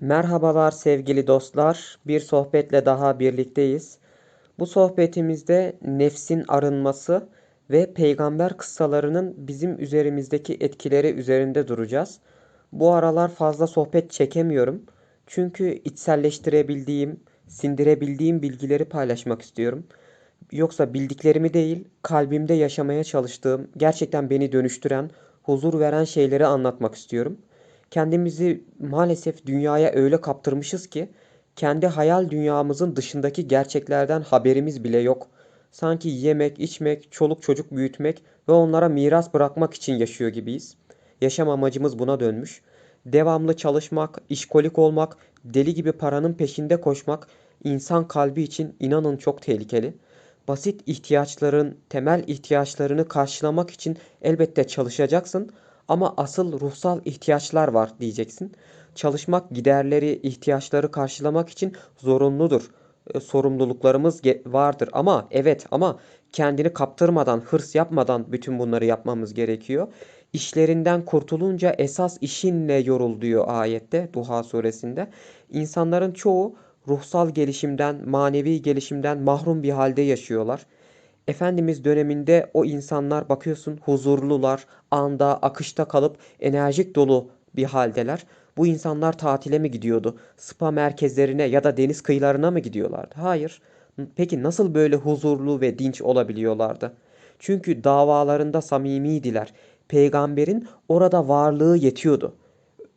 Merhabalar sevgili dostlar. Bir sohbetle daha birlikteyiz. Bu sohbetimizde nefsin arınması ve peygamber kıssalarının bizim üzerimizdeki etkileri üzerinde duracağız. Bu aralar fazla sohbet çekemiyorum. Çünkü içselleştirebildiğim, sindirebildiğim bilgileri paylaşmak istiyorum. Yoksa bildiklerimi değil, kalbimde yaşamaya çalıştığım, gerçekten beni dönüştüren, huzur veren şeyleri anlatmak istiyorum. Kendimizi maalesef dünyaya öyle kaptırmışız ki kendi hayal dünyamızın dışındaki gerçeklerden haberimiz bile yok. Sanki yemek, içmek, çoluk çocuk büyütmek ve onlara miras bırakmak için yaşıyor gibiyiz. Yaşam amacımız buna dönmüş. Devamlı çalışmak, işkolik olmak, deli gibi paranın peşinde koşmak insan kalbi için inanın çok tehlikeli. Basit ihtiyaçların, temel ihtiyaçlarını karşılamak için elbette çalışacaksın ama asıl ruhsal ihtiyaçlar var diyeceksin. Çalışmak giderleri, ihtiyaçları karşılamak için zorunludur. E, sorumluluklarımız vardır ama evet ama kendini kaptırmadan, hırs yapmadan bütün bunları yapmamız gerekiyor. İşlerinden kurtulunca esas işinle yorul diyor ayette Duha suresinde. İnsanların çoğu ruhsal gelişimden, manevi gelişimden mahrum bir halde yaşıyorlar. Efendimiz döneminde o insanlar bakıyorsun huzurlular, anda, akışta kalıp enerjik dolu bir haldeler. Bu insanlar tatile mi gidiyordu? Spa merkezlerine ya da deniz kıyılarına mı gidiyorlardı? Hayır. Peki nasıl böyle huzurlu ve dinç olabiliyorlardı? Çünkü davalarında samimiydiler. Peygamberin orada varlığı yetiyordu.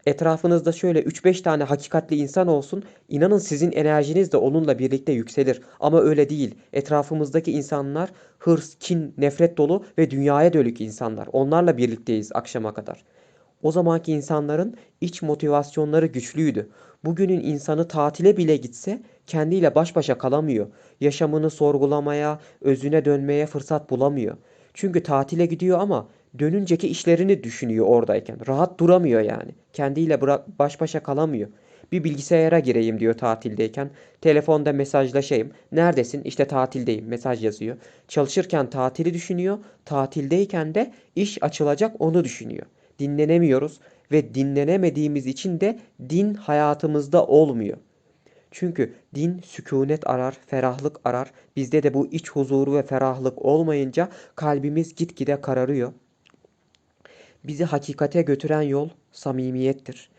Etrafınızda şöyle 3-5 tane hakikatli insan olsun. İnanın sizin enerjiniz de onunla birlikte yükselir. Ama öyle değil. Etrafımızdaki insanlar hırs, kin, nefret dolu ve dünyaya dönük insanlar. Onlarla birlikteyiz akşama kadar. O zamanki insanların iç motivasyonları güçlüydü. Bugünün insanı tatile bile gitse kendiyle baş başa kalamıyor. Yaşamını sorgulamaya, özüne dönmeye fırsat bulamıyor. Çünkü tatile gidiyor ama dönünceki işlerini düşünüyor oradayken. Rahat duramıyor yani. Kendiyle baş başa kalamıyor. Bir bilgisayara gireyim diyor tatildeyken. Telefonda mesajlaşayım. Neredesin? İşte tatildeyim. Mesaj yazıyor. Çalışırken tatili düşünüyor. Tatildeyken de iş açılacak onu düşünüyor. Dinlenemiyoruz ve dinlenemediğimiz için de din hayatımızda olmuyor. Çünkü din sükunet arar, ferahlık arar. Bizde de bu iç huzuru ve ferahlık olmayınca kalbimiz gitgide kararıyor. Bizi hakikate götüren yol samimiyettir.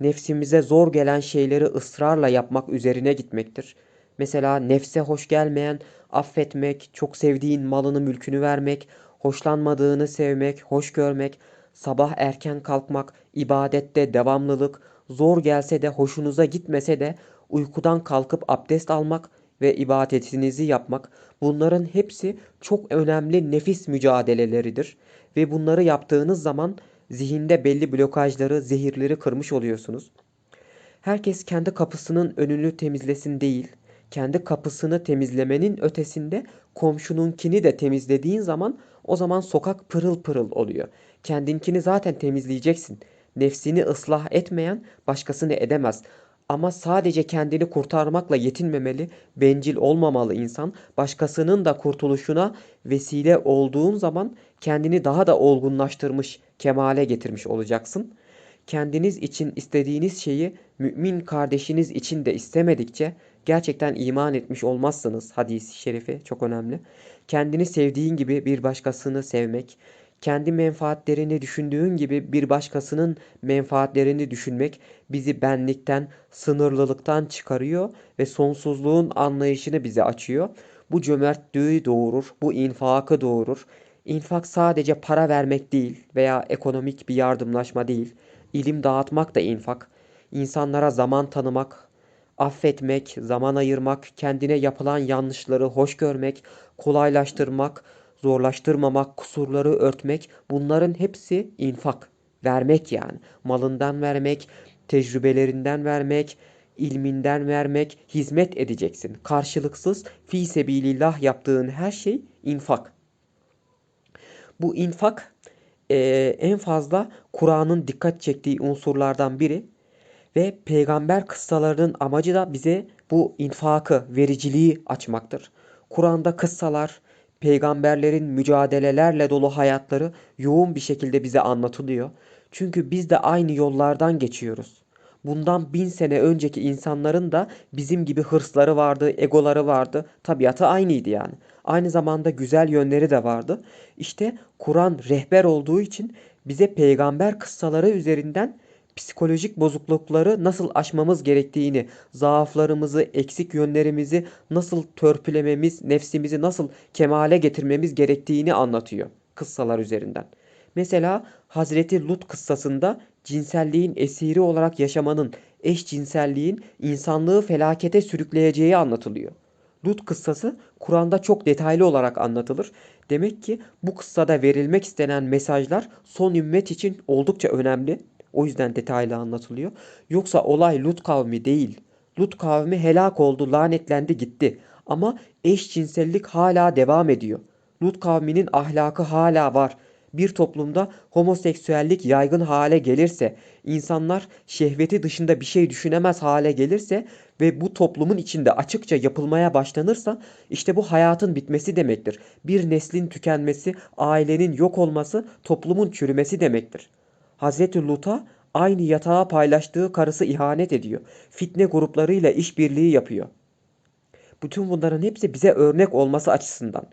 Nefsimize zor gelen şeyleri ısrarla yapmak üzerine gitmektir. Mesela nefse hoş gelmeyen affetmek, çok sevdiğin malını mülkünü vermek, hoşlanmadığını sevmek, hoş görmek, sabah erken kalkmak, ibadette devamlılık, zor gelse de hoşunuza gitmese de uykudan kalkıp abdest almak ve ibadetinizi yapmak bunların hepsi çok önemli nefis mücadeleleridir ve bunları yaptığınız zaman zihinde belli blokajları, zehirleri kırmış oluyorsunuz. Herkes kendi kapısının önünü temizlesin değil, kendi kapısını temizlemenin ötesinde komşununkini de temizlediğin zaman o zaman sokak pırıl pırıl oluyor. Kendinkini zaten temizleyeceksin. Nefsini ıslah etmeyen başkasını edemez. Ama sadece kendini kurtarmakla yetinmemeli, bencil olmamalı insan. Başkasının da kurtuluşuna vesile olduğun zaman kendini daha da olgunlaştırmış, kemale getirmiş olacaksın. Kendiniz için istediğiniz şeyi mümin kardeşiniz için de istemedikçe gerçekten iman etmiş olmazsınız. Hadis-i şerifi çok önemli. Kendini sevdiğin gibi bir başkasını sevmek, kendi menfaatlerini düşündüğün gibi bir başkasının menfaatlerini düşünmek bizi benlikten, sınırlılıktan çıkarıyor ve sonsuzluğun anlayışını bize açıyor. Bu cömertlüğü doğurur, bu infakı doğurur. İnfak sadece para vermek değil veya ekonomik bir yardımlaşma değil. İlim dağıtmak da infak. İnsanlara zaman tanımak, affetmek, zaman ayırmak, kendine yapılan yanlışları hoş görmek, kolaylaştırmak, zorlaştırmamak, kusurları örtmek bunların hepsi infak. Vermek yani. Malından vermek, tecrübelerinden vermek, ilminden vermek, hizmet edeceksin. Karşılıksız fi sebilillah yaptığın her şey infak. Bu infak e, en fazla Kur'an'ın dikkat çektiği unsurlardan biri ve peygamber kıssalarının amacı da bize bu infakı, vericiliği açmaktır. Kur'an'da kıssalar, peygamberlerin mücadelelerle dolu hayatları yoğun bir şekilde bize anlatılıyor. Çünkü biz de aynı yollardan geçiyoruz. bundan bin sene önceki insanların da bizim gibi hırsları vardı, egoları vardı. Tabiatı aynıydı yani. Aynı zamanda güzel yönleri de vardı. İşte Kur'an rehber olduğu için bize peygamber kıssaları üzerinden psikolojik bozuklukları nasıl aşmamız gerektiğini, zaaflarımızı, eksik yönlerimizi nasıl törpülememiz, nefsimizi nasıl kemale getirmemiz gerektiğini anlatıyor kıssalar üzerinden. Mesela Hazreti Lut kıssasında cinselliğin esiri olarak yaşamanın, eşcinselliğin insanlığı felakete sürükleyeceği anlatılıyor. Lut kıssası Kur'an'da çok detaylı olarak anlatılır. Demek ki bu kıssada verilmek istenen mesajlar son ümmet için oldukça önemli. O yüzden detaylı anlatılıyor. Yoksa olay Lut kavmi değil. Lut kavmi helak oldu, lanetlendi, gitti. Ama eşcinsellik hala devam ediyor. Lut kavminin ahlakı hala var. Bir toplumda homoseksüellik yaygın hale gelirse, insanlar şehveti dışında bir şey düşünemez hale gelirse ve bu toplumun içinde açıkça yapılmaya başlanırsa işte bu hayatın bitmesi demektir. Bir neslin tükenmesi, ailenin yok olması, toplumun çürümesi demektir. Hazreti Lut'a aynı yatağı paylaştığı karısı ihanet ediyor. Fitne gruplarıyla işbirliği yapıyor. Bütün bunların hepsi bize örnek olması açısından.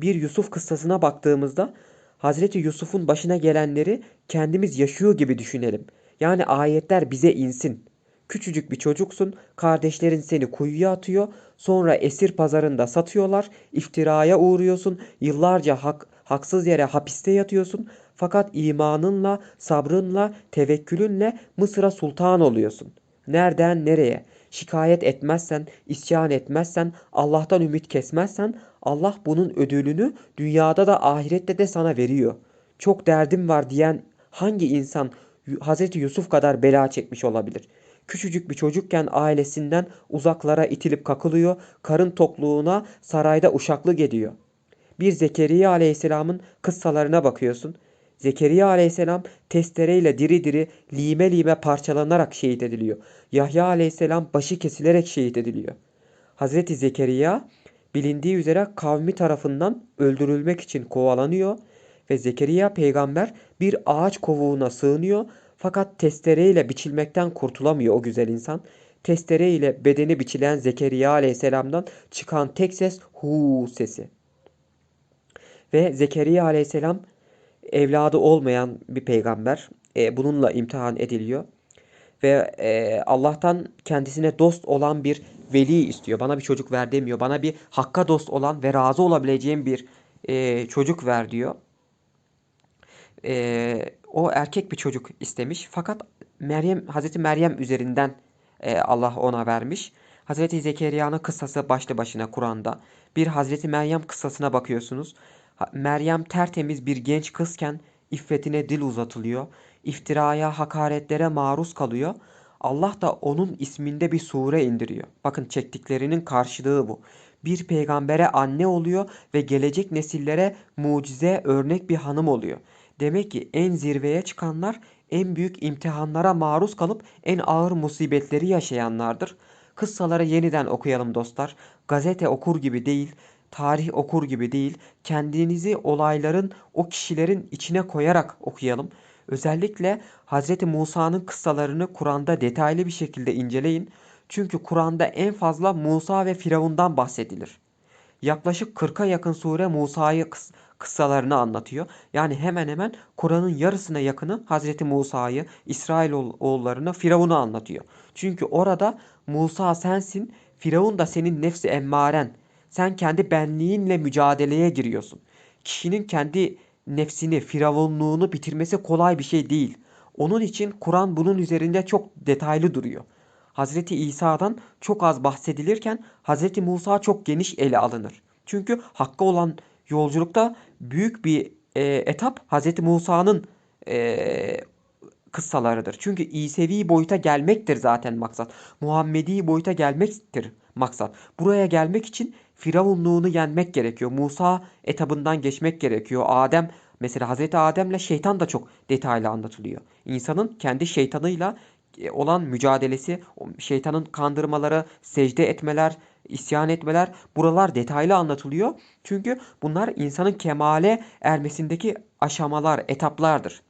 Bir Yusuf kıssasına baktığımızda Hazreti Yusuf'un başına gelenleri kendimiz yaşıyor gibi düşünelim. Yani ayetler bize insin. Küçücük bir çocuksun, kardeşlerin seni kuyuya atıyor, sonra esir pazarında satıyorlar, iftiraya uğruyorsun, yıllarca hak, haksız yere hapiste yatıyorsun. Fakat imanınla, sabrınla, tevekkülünle Mısır'a sultan oluyorsun. Nereden nereye? Şikayet etmezsen, isyan etmezsen, Allah'tan ümit kesmezsen Allah bunun ödülünü dünyada da ahirette de sana veriyor. Çok derdim var diyen hangi insan Hz. Yusuf kadar bela çekmiş olabilir? Küçücük bir çocukken ailesinden uzaklara itilip kakılıyor, karın tokluğuna sarayda uşaklık ediyor. Bir Zekeriya aleyhisselamın kıssalarına bakıyorsun. Zekeriya aleyhisselam testereyle diri diri lime lime parçalanarak şehit ediliyor. Yahya aleyhisselam başı kesilerek şehit ediliyor. Hazreti Zekeriya bilindiği üzere kavmi tarafından öldürülmek için kovalanıyor ve Zekeriya peygamber bir ağaç kovuğuna sığınıyor fakat testereyle biçilmekten kurtulamıyor o güzel insan. Testere ile bedeni biçilen Zekeriya aleyhisselamdan çıkan tek ses hu sesi. Ve Zekeriya aleyhisselam evladı olmayan bir peygamber. E, bununla imtihan ediliyor. Ve e, Allah'tan kendisine dost olan bir veli istiyor. Bana bir çocuk ver demiyor. Bana bir hakka dost olan ve razı olabileceğim bir e, çocuk ver diyor. E, o erkek bir çocuk istemiş. Fakat Meryem Hazreti Meryem üzerinden e, Allah ona vermiş. Hazreti Zekeriya'nın kıssası başlı başına Kur'an'da. Bir Hazreti Meryem kıssasına bakıyorsunuz. Meryem tertemiz bir genç kızken iffetine dil uzatılıyor. İftiraya, hakaretlere maruz kalıyor. Allah da onun isminde bir sure indiriyor. Bakın çektiklerinin karşılığı bu. Bir peygambere anne oluyor ve gelecek nesillere mucize örnek bir hanım oluyor. Demek ki en zirveye çıkanlar en büyük imtihanlara maruz kalıp en ağır musibetleri yaşayanlardır. Kıssaları yeniden okuyalım dostlar. Gazete okur gibi değil, tarih okur gibi değil, kendinizi olayların, o kişilerin içine koyarak okuyalım. Özellikle Hz. Musa'nın kıssalarını Kur'an'da detaylı bir şekilde inceleyin. Çünkü Kur'an'da en fazla Musa ve Firavun'dan bahsedilir. Yaklaşık 40'a yakın sure Musa'yı kıssalarını anlatıyor. Yani hemen hemen Kur'an'ın yarısına yakını Hazreti Musa'yı, İsrail oğullarını, Firavun'u anlatıyor. Çünkü orada Musa sensin, Firavun da senin nefsi emmaren. Sen kendi benliğinle mücadeleye giriyorsun. Kişinin kendi nefsini, firavunluğunu bitirmesi kolay bir şey değil. Onun için Kur'an bunun üzerinde çok detaylı duruyor. Hazreti İsa'dan çok az bahsedilirken Hazreti Musa çok geniş ele alınır. Çünkü hakkı olan yolculukta büyük bir e, etap Hazreti Musa'nın e, kıssalarıdır. Çünkü İsevi boyuta gelmektir zaten maksat. Muhammedi boyuta gelmektir maksat. Buraya gelmek için Firavunluğunu yenmek gerekiyor. Musa etabından geçmek gerekiyor. Adem mesela Hazreti Adem'le şeytan da çok detaylı anlatılıyor. İnsanın kendi şeytanıyla e, olan mücadelesi, şeytanın kandırmaları, secde etmeler, isyan etmeler buralar detaylı anlatılıyor. Çünkü bunlar insanın kemale ermesindeki aşamalar, etaplardır.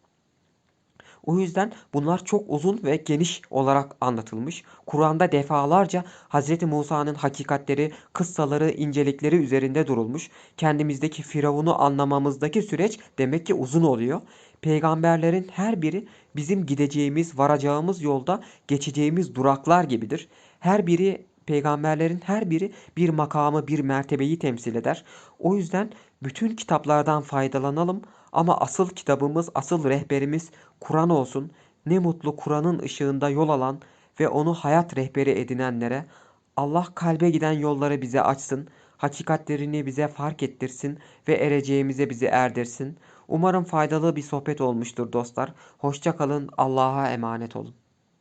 O yüzden bunlar çok uzun ve geniş olarak anlatılmış. Kur'an'da defalarca Hz. Musa'nın hakikatleri, kıssaları, incelikleri üzerinde durulmuş. Kendimizdeki Firavun'u anlamamızdaki süreç demek ki uzun oluyor. Peygamberlerin her biri bizim gideceğimiz, varacağımız yolda geçeceğimiz duraklar gibidir. Her biri peygamberlerin her biri bir makamı, bir mertebeyi temsil eder. O yüzden bütün kitaplardan faydalanalım ama asıl kitabımız, asıl rehberimiz Kur'an olsun. Ne mutlu Kur'an'ın ışığında yol alan ve onu hayat rehberi edinenlere. Allah kalbe giden yolları bize açsın. Hakikatlerini bize fark ettirsin ve ereceğimize bizi erdirsin. Umarım faydalı bir sohbet olmuştur dostlar. Hoşça kalın. Allah'a emanet olun.